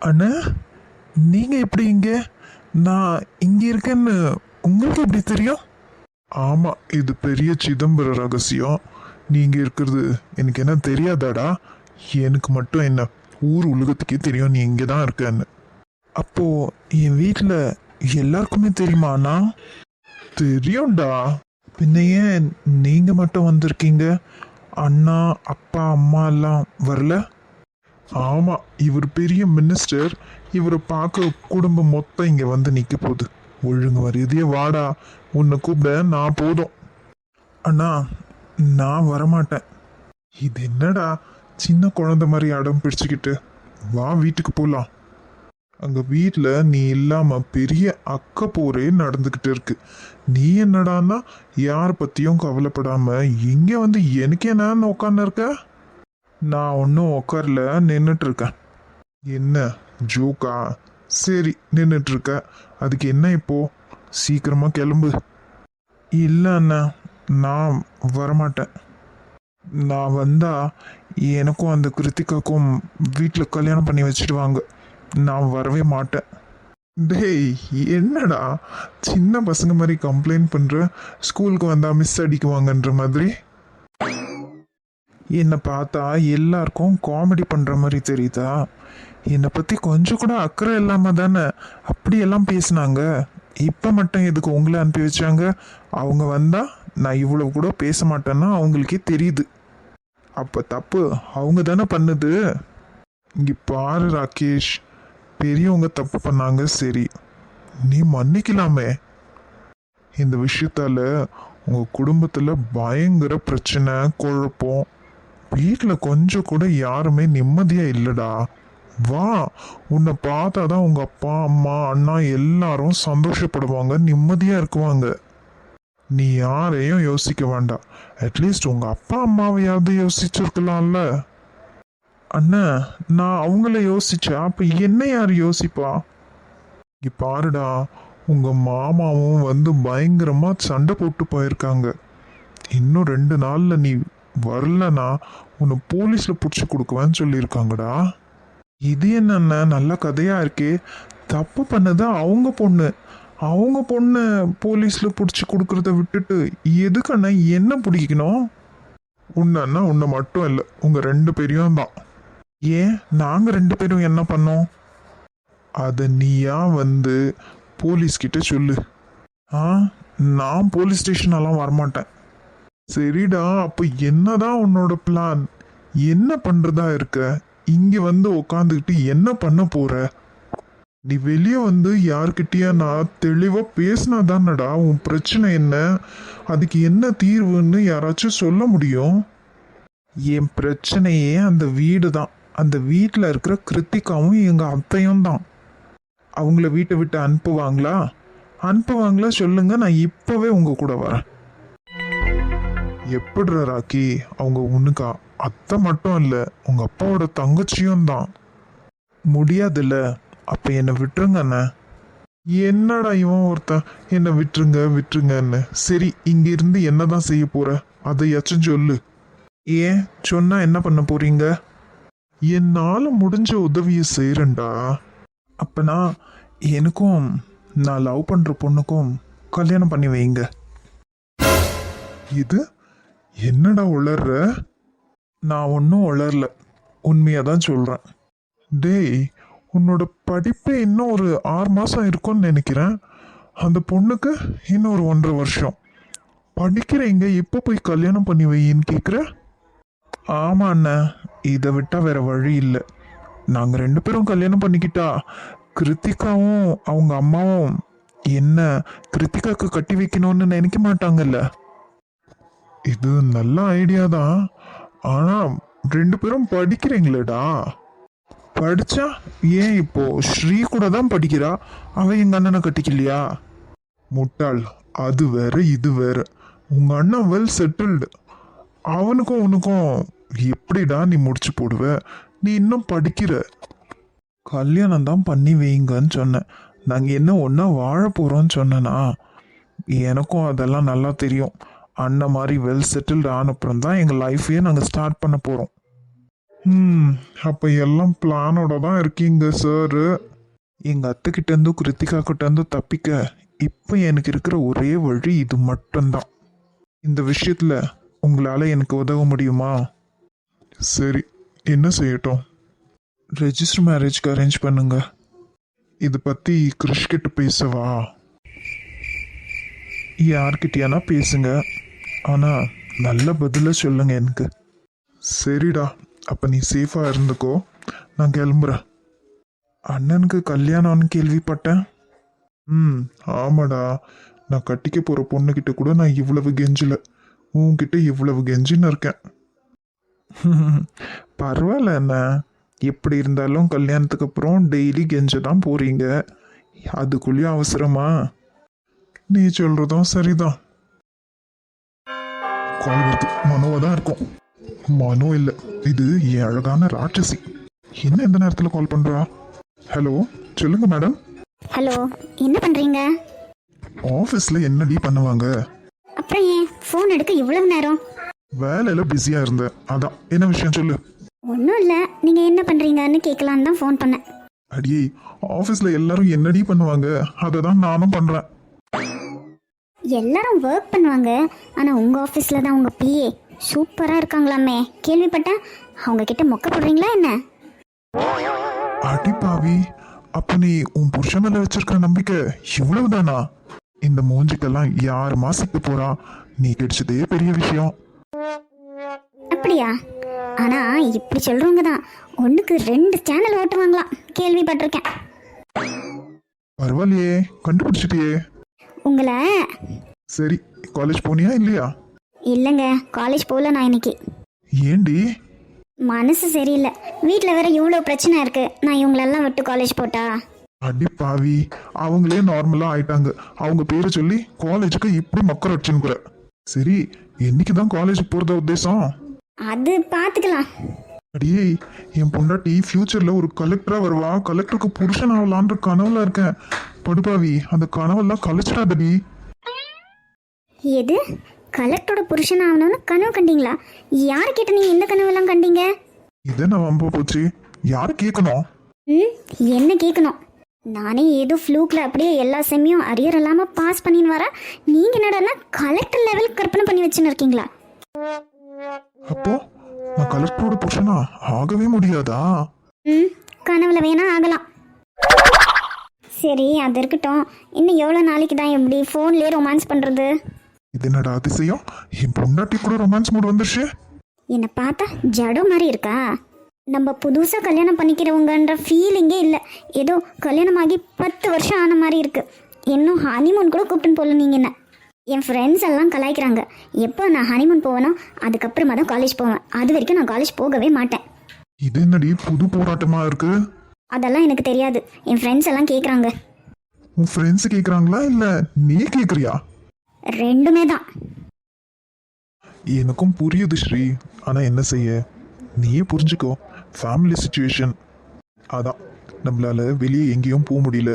அண்ணா நீங்க எப்படி இங்க? நான் இங்க இருக்கேன்னு உங்களுக்கு எப்படி தெரியும்? ஆமா இது பெரிய சிதம்பர ரகசியம். நீங்க இருக்கிறது எனக்கு என்ன தெரியாதாடா? எனக்கு மட்டும் என்ன ஊர் உலகத்துக்கே தெரியும் நீ இங்க தான் இருக்கன்னு. அப்போ என் வீட்ல எல்லாருக்குமே தெரியுமா அண்ணா? தெரியும்டா. பின்ன ஏன் நீங்க மட்டும் வந்திருக்கீங்க? அண்ணா அப்பா அம்மா எல்லாம் வரல? ஆமாம் இவர் பெரிய மினிஸ்டர் இவரை பார்க்க குடும்பம் மொத்தம் இங்கே வந்து நிற்க போகுது. ஒழுங்கு மரியாதையே வாடா. உன்னை கூப்பிட நான் போதும். அண்ணா நான் வரமாட்டேன். இது என்னடா? சின்ன குழந்தை மாதிரி அடம் பிடிச்சிக்கிட்டு. வா வீட்டுக்கு போகலாம் அங்கே வீட்டில் நீ இல்லாமல் பெரிய அக்க போரே நடந்துக்கிட்டு இருக்கு. நீ என்னடான்னா யார் பற்றியும் கவலைப்படாமல் இங்கே வந்து எனக்கு என்னன்னு உட்காந்து இருக்க நான் ஒன்றும் உட்காரல நின்றுட்டுருக்கேன் என்ன ஜோக்கா? சரி நின்றுட்டுருக்க அதுக்கு என்ன இப்போ? சீக்கிரமாக கிளம்பு. இல்லை அண்ணா நான் வரமாட்டேன். நான் வந்தால் எனக்கும் அந்த கிருத்திகாக்கும் வீட்டில் கல்யாணம் பண்ணி வச்சுடுவாங்க. நான் வரவே மாட்டேன். டேய் என்னடா? சின்ன பசங்க மாதிரி கம்ப்ளைண்ட் பண்ணுற ஸ்கூலுக்கு வந்தால் மிஸ் அடிக்குவாங்கன்ற மாதிரி? என்னை பார்த்தா எல்லாருக்கும் காமெடி பண்ணுற மாதிரி தெரியுதா? என்னை பற்றி கொஞ்சம் கூட அக்கறை இல்லாமல் தானே அப்படியெல்லாம் பேசினாங்க. இப்போ மட்டும் எதுக்கு உங்களை அனுப்பி வச்சாங்க? அவங்க வந்தால் நான் இவ்வளோ கூட பேச மாட்டேன்னா அவங்களுக்கே தெரியுது. அப்போ தப்பு அவங்க தானே பண்ணுது. இங்கே பாரு ராகேஷ் பெரியவங்க தப்பு பண்ணாங்க சரி. நீ மன்னிக்கலாமே. இந்த விஷயத்தால உங்கள் குடும்பத்தில் பயங்கர பிரச்சனை குழப்பம் வீட்டில் கொஞ்சம் கூட யாருமே நிம்மதியாக இல்லைடா. வா உன்னை பார்த்தா தான் உங்கள் அப்பா அம்மா அண்ணா எல்லாரும் சந்தோஷப்படுவாங்க நிம்மதியாக இருக்குவாங்க. நீ யாரையும் யோசிக்க வேண்டாம். அட்லீஸ்ட் உங்கள் அப்பா அம்மாவையாவது யோசிச்சிருக்கலாம்ல. அண்ணா நான் அவங்கள யோசிச்சா அப்போ என்ன யார் யோசிப்பா? இங்கே பாருடா உங்கள் மாமாவும் வந்து பயங்கரமாக சண்டை போட்டு போயிருக்காங்க. இன்னும் ரெண்டு நாளில் நீ வரலனா உன்னை போலீஸில் பிடிச்சி கொடுக்குவேன்னு சொல்லியிருக்காங்கடா. இது என்னென்ன நல்ல கதையாக இருக்கே. தப்பு பண்ணது அவங்க பொண்ணு. அவங்க பொண்ணு போலீஸில் பிடிச்சி கொடுக்குறத விட்டுட்டு எதுக்கண்ணா என்ன பிடிக்கணும்? உன்னன்னா உன்னை மட்டும் இல்லை உங்கள் ரெண்டு பேரையும் தான். ஏன்? நாங்கள் ரெண்டு பேரும் என்ன பண்ணோம்? அதை நீயா வந்து போலீஸ்கிட்ட சொல்லு. ஆ? நான் போலீஸ் ஸ்டேஷனெல்லாம் வரமாட்டேன். சரிடா அப்போ என்னதான் உன்னோட பிளான் என்ன பண்றதா இருக்க? இங்க வந்து உக்காந்துக்கிட்டு என்ன பண்ண போற? நீ வெளியே வந்து யார்கிட்டயா நான் தெளிவா பேசினா தானடா உன் பிரச்சனை என்ன? அதுக்கு என்ன தீர்வுன்னு யாராச்சும் சொல்ல முடியும்? என் பிரச்சனையே அந்த வீடு தான் அந்த வீட்டில் இருக்கிற கிருத்திகாவும் எங்கள் அத்தையும் தான். அவங்கள வீட்டை விட்டு அனுப்புவாங்களா? அனுப்புவாங்களா? சொல்லுங்க நான் இப்போவே உங்க கூட வரேன். எப்படிடா ராக்கி? அவங்க உனக்கா அத்தை மட்டும் இல்லை உங்க அப்பாவோட தங்கச்சியும் தான். முடியாதுல்ல அப்ப என்னை விட்டுருங்க அண்ணே. என்னடா இவன் ஒருத்தன்? என்னை விட்டுருங்க விட்டுருங்கன்னு. சரி இங்க இருந்து என்னதான் செய்ய போற? அதையாச்சும் சொல்லு. ஏன்? சொன்னா என்ன பண்ண போறீங்க? என்னால முடிஞ்ச உதவியை செய்கிறேன்டா அப்பனா எனக்கும் நான் லவ் பண்ற பொண்ணுக்கும் கல்யாணம் பண்ணி வைங்க. இது? என்னடா உளர்ற? நான் ஒன்றும் உளரல. உண்மையாக தான் சொல்கிறேன் டேய் உன்னோட படிப்பே இன்னும் ஒரு ஆறு மாதம் இருக்கும்னு நினைக்கிறேன். அந்த பொண்ணுக்கு இன்னும் ஒரு ஒன்றரை வருஷம். படிக்கிறீங்க எப்போ போய் கல்யாணம் பண்ணி வையின்னு கேட்குற ஆமா அண்ணா இதை விட்டா வேற வழி இல்லை. நாங்கள் ரெண்டு பேரும் கல்யாணம் பண்ணிக்கிட்டா கிருத்திகாவும் அவங்க அம்மாவும் என்ன கிருத்திகாக்கு கட்டி வைக்கணும்னு நினைக்க மாட்டாங்கல்ல? இது நல்ல ஐடியா தான். ஆனா ரெண்டு பேரும் படிக்கிறீங்களேடா. படிச்சா ஏன் இப்போ? ஸ்ரீ கூட தான் படிக்கிறா. அவ எங்க அண்ணனை கட்டிக்கலையா? முட்டாள். அது வேற இது வேற. உங்க அண்ணன் வெல் செட்டில்டு அவனுக்கும் உனக்கும் எப்படிடா நீ முடிச்சு போடுவ? நீ இன்னும் படிக்கிற. கல்யாணம் தான் பண்ணி வைங்கன்னு சொன்னேன். நாங்கள் என்ன ஒன்றா வாழ போகிறோம்னு சொன்னேன்னா எனக்கும் அதெல்லாம் நல்லா தெரியும். அண்ணன் மாதிரி வெல் செட்டில்டு ஆனப்புறம் தான் எங்கள் லைஃபையே நாங்கள் ஸ்டார்ட் பண்ண போகிறோம் ம் அப்போ எல்லாம் பிளானோட தான் இருக்கீங்க சார் எங்கள் அத்தைக்கிட்ட இருந்தும் கிருத்திகா கிட்டேருந்து இருந்தும் தப்பிக்க இப்போ எனக்கு இருக்கிற ஒரே வழி இது மட்டும்தான் இந்த விஷயத்தில் உங்களால் எனக்கு உதவ முடியுமா? சரி என்ன செய்யட்டும்? ரெஜிஸ்டர் மேரேஜ்க்கு அரேஞ்ச் பண்ணுங்க. இதை பற்றி கிருஷ் கிட்ட பேசவா? யார்கிட்டயானா பேசுங்க. ஆனால் நல்ல பதில சொல்லுங்க எனக்கு. சரிடா அப்போ நீ சேஃபாக இருந்துக்கோ. நான் கிளம்புறேன். அண்ணனுக்கு கல்யாணம்னு கேள்விப்பட்டேன். ம் ஆமாடா. நான் கட்டிக்க போகிற பொண்ணுக்கிட்ட கூட நான் இவ்வளவு கெஞ்சல. உன்கிட்ட இவ்வளவு கெஞ்சின்னு இருக்கேன். பரவாயில்ல என்ன எப்படி இருந்தாலும் கல்யாணத்துக்கு அப்புறம் டெய்லி கெஞ்ச தான் போறீங்க. அதுக்குள்ளேயும் அவசரமா? நீ சொல்றதும் சரிதான். கால் வருது மனோவா தான் இருக்கும். மனோ இல்லை இது என் அழகான ராட்சசி. என்ன எந்த நேரத்தில் கால் பண்றா? ஹலோ சொல்லுங்க மேடம் ஹலோ என்ன பண்ணுறீங்க ஆஃபீஸில் என்னடி பண்ணுவாங்க? அப்புறம் ஏன் ஃபோன் எடுக்க இவ்வளவு நேரம்? வேலையில பிஸியாக இருந்தேன் அதான். என்ன விஷயம் சொல்லு? ஒன்றும் இல்லை நீங்கள் என்ன பண்ணுறீங்கன்னு கேட்கலான்னு தான் ஃபோன் பண்ணேன். அடியே ஆஃபீஸில் எல்லாரும் என்னடி பண்ணுவாங்க? அதை தான் நானும் பண்ணுறேன் எல்லாரும் ஒர்க் பண்ணுவாங்க. ஆனால் உங்கள் ஆஃபீஸில் தான் உங்கள் பிஏ சூப்பராக இருக்காங்களாமே. கேள்விப்பட்டேன் அவங்க கிட்ட மொக்க போடுறீங்களா என்ன? அடி பாவி. அப்ப நீ உன் புருஷன் மேல வச்சிருக்கிற நம்பிக்கை இவ்வளவுதானா? இந்த மூஞ்சிக்கெல்லாம் யார் மாசிக்க போறா? நீ கிடைச்சதே பெரிய விஷயம். அப்படியா? ஆனால் இப்படி சொல்கிறவங்க தான். ஒன்றுக்கு ரெண்டு சேனல் ஓட்டுவாங்களாம். கேள்விப்பட்டிருக்கேன். பரவாயில்லையே. கண்டுபிடிச்சிட்டியே. உங்களை? சரி காலேஜ் போனியா இல்லையா? இல்லைங்க காலேஜ் போகல நான் இன்னைக்கு. ஏண்டி? மனசு சரியில்லை. வீட்டில் வேற இவ்வளோ பிரச்சனை இருக்கு. நான் இவங்களெல்லாம் விட்டு காலேஜ் போட்டா? அடி பாவி. அவங்களே நார்மலா ஆயிட்டாங்க. அவங்க பேரை சொல்லி காலேஜுக்கு இப்படி மக்கள் வச்சுன்னு சரி என்னைக்கு தான் காலேஜ் போறதா உத்தேசம்? அது பார்த்துக்கலாம் அடியே என் பொண்டாட்டி ஃபியூச்சர்ல ஒரு கலெக்டரா வருவா. கலெக்டருக்கு புருஷன் ஆகலான்ற கனவுல இருக்கேன். படுபாவி அந்த கனவெல்லாம் கழிச்சிடாதடி எது? கலெக்டரோட புருஷன் ஆகணும்னு கனவு கண்டீங்களா? யார்கிட்ட நீங்கள் இந்த கனவெல்லாம் கண்டீங்க? இதை நான் வம்ப போச்சு. யார் கேட்கணும் ம் என்ன கேட்கணும் நானே ஏதோ ஃப்ளூக்கில் அப்படியே எல்லா செம்மையும் அரியர் இல்லாமல் பாஸ் பண்ணின்னு வரேன் நீங்கள் என்னடான்னா கலெக்டர் லெவல் கற்பனை பண்ணி வச்சுன்னு இருக்கீங்களா? அப்போ நான் கலெக்டரோட புருஷனா? ஆகவே முடியாதா? ம் கனவுல வேணா ஆகலாம். சரி அது இருக்கட்டும். இன்னும் எவ்வளோ நாளைக்கு தான் எப்படி ஃபோன்லேயே ரொமான்ஸ் பண்ணுறது இது என்னடா அதிசயம்? என் பொண்டாட்டி கூட ரொமான்ஸ் மூட் வந்துருச்சு. என்னை பார்த்தா ஜடோ மாதிரி இருக்கா? நம்ம புதுசாக கல்யாணம் பண்ணிக்கிறவங்கன்ற ஃபீலிங்கே இல்லை. ஏதோ கல்யாணமாகி பத்து வருஷம் ஆன மாதிரி இருக்கு. இன்னும் ஹனிமூன் கூட கூப்பிட்டுன்னு போகல நீங்கள் என்ன? என் ஃப்ரெண்ட்ஸ் எல்லாம் கலாய்க்கிறாங்க. எப்போ நான் ஹனிமூன் போவேனோ அதுக்கப்புறமா தான் காலேஜ் போவேன். அது வரைக்கும் நான் காலேஜ் போகவே மாட்டேன். இது என்னடி புது போராட்டமா இருக்கு? அதெல்லாம் எனக்கு தெரியாது. என் ஃப்ரெண்ட்ஸ் எல்லாம் கேட்குறாங்க உன் ஃப்ரெண்ட்ஸ் கேக்குறாங்களா இல்ல நீ கேக்குறியா? ரெண்டுமே தான். எனக்கும் புரியுது ஸ்ரீ. ஆனா என்ன செய்ய? நீயே புரிஞ்சுக்கோ. ஃபேமிலி சுச்சுவேஷன் அதான். நம்மளால வெளியே எங்கேயும் போக முடியல.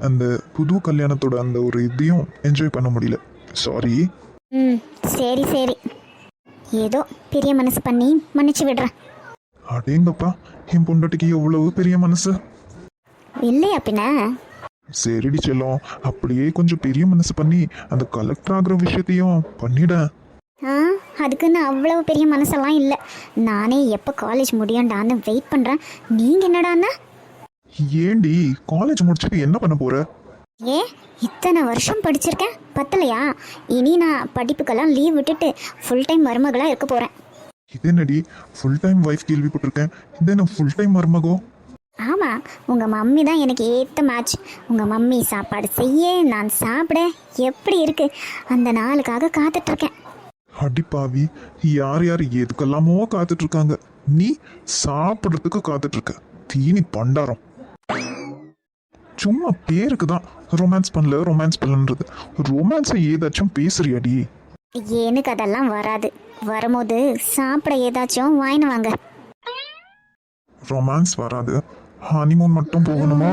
அந்த புது கல்யாணத்தோட அந்த ஒரு இதையும் என்ஜாய் பண்ண முடியல. சாரி ம் சரி சரி. ஏதோ பெரிய மனசு பண்ணி மன்னிச்சு விடுறேன். அடேங்கப்பா என் பொண்டாட்டிக்கு எவ்வளவு பெரிய மனசு? இல்லையா பின்ன? சரிடி செல்லம் அப்படியே கொஞ்சம் பெரிய மனசு பண்ணி அந்த கலெக்டர் ஆகுற விஷயத்தையும் பண்ணிட. ஆ அதுக்குன்னு அவ்வளவு பெரிய மனசெல்லாம் இல்லை. நானே எப்போ காலேஜ் முடியும்டான்னு வெயிட் பண்ணுறேன் நீங்கள் என்னடான்னா? ஏண்டி காலேஜ் முடிச்சுட்டு என்ன பண்ண போற? ஏ இத்தனை வருஷம் படிச்சிருக்கேன் பத்தலையா? இனி நான் படிப்புக்கெல்லாம் லீவ் விட்டுட்டு ஃபுல் டைம் மருமகளாக இருக்க போகிறேன் இது என்னடி ஃபுல் டைம் ஒய்ஃப் கேள்விப்பட்டிருக்கேன். இது என்ன ஃபுல் டைம் மருமகோ? ஆமாம் உங்கள் மம்மி தான் எனக்கு ஏற்ற மேட்ச் உங்கள் மம்மி சாப்பாடு செய்ய நான் சாப்பிட எப்படி இருக்கு அந்த நாளுக்காக காத்துட்ருக்கேன். அடி பாவி யார் யார் எதுக்கெல்லாமோ காத்துட்டு இருக்காங்க நீ சாப்பிட்றதுக்கு காத்துட்டு இருக்க தீனி பண்டாரம். சும்மா பேருக்கு தான் ரொமான்ஸ் பண்ணல ரொமான்ஸ் பண்ணலன்றது. ரொமான்ஸை ஏதாச்சும் பேசுறியாடி? எனக்கு அதெல்லாம் வராது. வரும்போது சாப்பிட ஏதாச்சும் வாங்கினு வாங்க. ரொமான்ஸ் வராது. ஹனிமூன் மட்டும் போகணுமோ?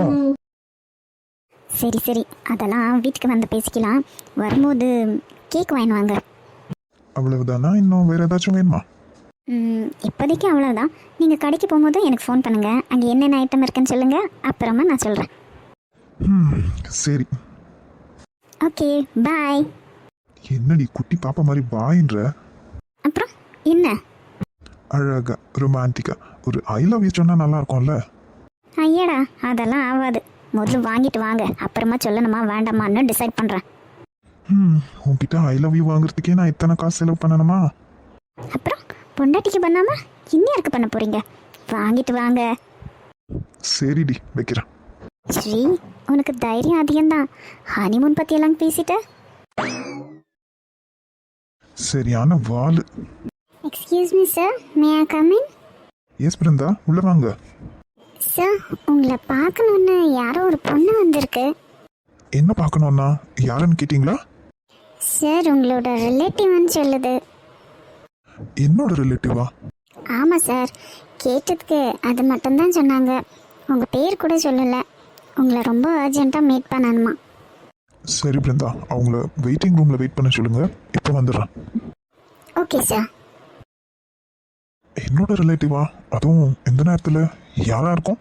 சரி சரி. அதெல்லாம் வீட்டுக்கு வந்து பேசிக்கலாம். வரும்போது கேக் வாங்கினு வாங்க. அவ்வளவுதானா? இன்னும் வேற ஏதாச்சும் வேணுமா? ம், இப்போதைக்கு அவ்வளோதான் நீங்கள் கடைக்கு போகும்போது எனக்கு ஃபோன் பண்ணுங்கள் அங்கே என்னென்ன ஐட்டம் இருக்குன்னு சொல்லுங்கள் அப்புறமா நான் சொல்கிறேன் ம் சரி. ஓகே பாய் என்னடி குட்டி பாப்பா மாதிரி பாயின்ற அப்புறம் என்ன? அழகா ரொமான்டிக்கா ஒரு ஐ லவ் யூ சொன்னா நல்லா இருக்கும்ல ஐயடா அதெல்லாம் ஆகாது முதல்ல வாங்கிட்டு வாங்க. அப்புறமா சொல்லணுமா வேண்டாமான்னு டிசைட் பண்ணுறேன் ம் உன்கிட்ட ஐ லவ் யூ வாங்குறதுக்கே நான் இத்தனை காசு செலவு பண்ணணுமா? அப்புறம் பொண்டாட்டிக்கு பண்ணாமல் இன்னும் பண்ண போகிறீங்க வாங்கிட்டு வாங்க. சரிடி வைக்கிறேன். ஸ்ரீ உனக்கு தைரியம் அதிகம்தான். ஹனிமூன் பற்றியெல்லாம் பேசிட்ட? சரியான வாலு. Excuse me sir may I come in yes Brinda. உள்ள வாங்க. சார் உங்களை பார்க்கணுன்னு யாரோ ஒரு பொண்ணு வந்திருக்கு. என்ன பார்க்கணும்னா யாருன்னு கேட்டிங்களா? சார் உங்களோட ரிலேட்டிவ்னு சொல்லுது. என்னோட ரிலேட்டிவா ஆமாம் சார் கேட்டதுக்கு அது மட்டும்தான் சொன்னாங்க. உங்கள் பேர் கூட சொல்லலை. உங்களை ரொம்ப அர்ஜென்ட்டாக மீட் பண்ணணுமா? சரி பிருந்தா அவங்கள வெயிட்டிங் ரூம்ல வெயிட் பண்ண சொல்லுங்க. இப்போ வந்துடுறேன். ஓகே சார் என்னோட ரிலேட்டிவா அதுவும் எந்த நேரத்தில்? யாரா இருக்கும்?